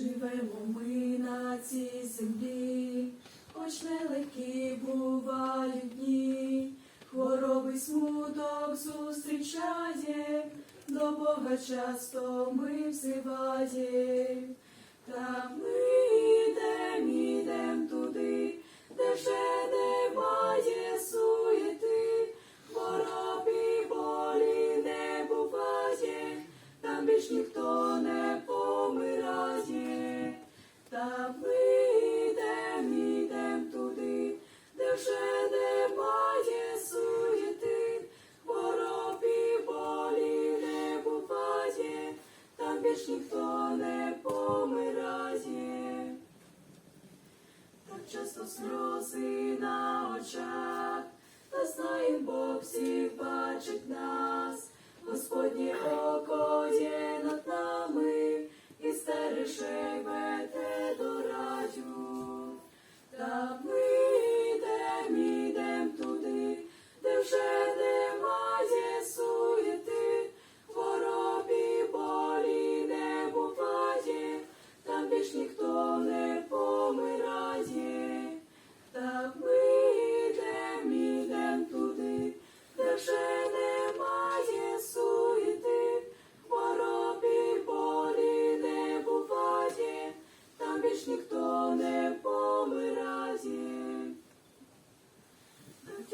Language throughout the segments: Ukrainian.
Живемо ми на цій землі, хоч нелегкі бувають дні, хвороби смуток зустрічає, до Бога часто ми взиває. Та ми Так сльози на очах, та знає Бог всіх бачить нас, Господнє око є над нами, і стереше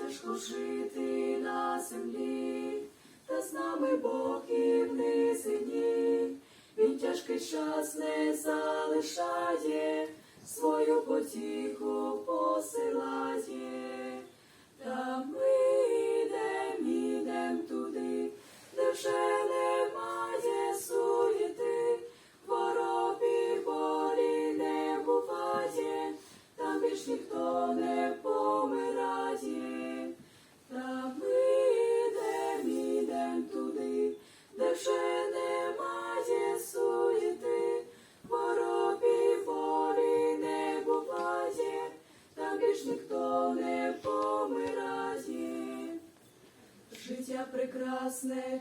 тяжко жити на землі, та з нами Бог і в низині. Він тяжкий час не залишає, свою потіху посилає. Де немає суєти, хвороб і болі не буває, там більш ніхто не помирає. Життя прекрасне